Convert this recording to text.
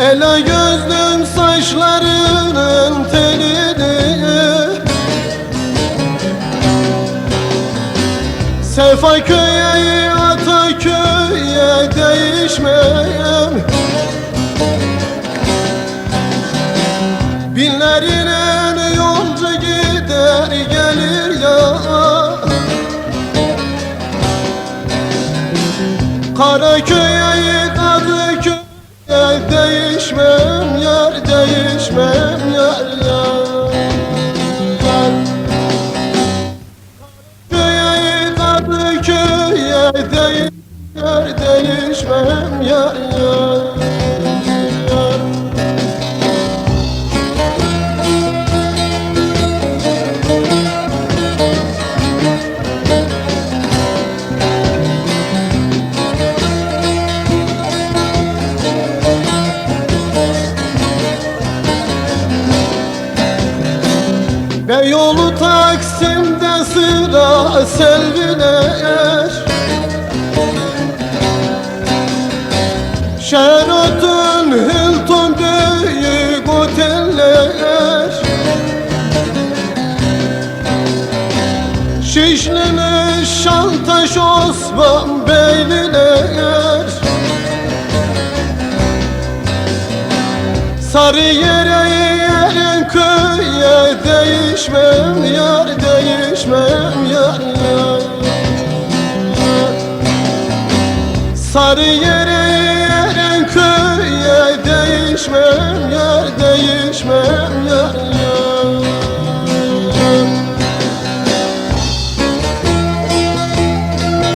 Ela gözlüm saçlarının telini Sefa köye Ataköy'e değişmem Binlerine yolcu gider gelir ya. Karaköy'e Kadıköy'e değişmem yar değişmem yar yar. Köye Kadıköy'e değiş yar değişmem yar yar yar Beyoğlu Taksim'de sıra selviler Sheraton, Hilton büyük oteller. Şişli'nin Şantaş Osman Beyliler Sarıyer'e yerin köye değişmem yar değişmem yar yar. Sarıyer'e yerin köye değişmem yar değişmem